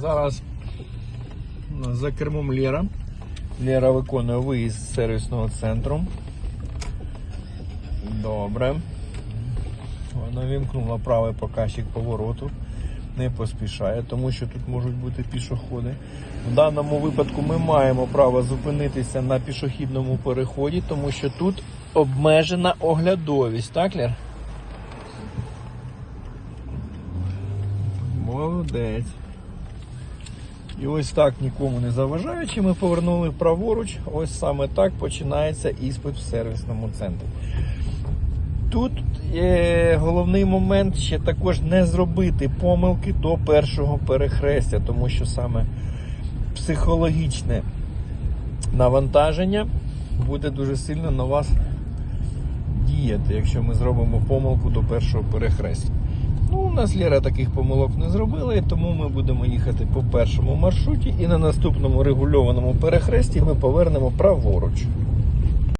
Зараз за кермом Лера. Лера виконує виїзд з сервісного центру. Добре. Вона вімкнула правий показчик повороту. Не поспішає, тому що тут можуть бути пішоходи. В даному випадку ми маємо право зупинитися на пішохідному переході, тому що тут обмежена оглядовість, так, Лер? Молодець. І ось так нікому не заважаючи, ми повернули праворуч. Ось саме так починається іспит в сервісному центрі. Тут е, головний момент ще також не зробити помилки до першого перехрестя, тому що саме психологічне навантаження буде дуже сильно на вас діяти, якщо ми зробимо помилку до першого перехрестя. Ну, у нас Лера таких помилок не зробила, і тому ми будемо їхати по першому маршруті і на наступному регульованому перехресті ми повернемо праворуч.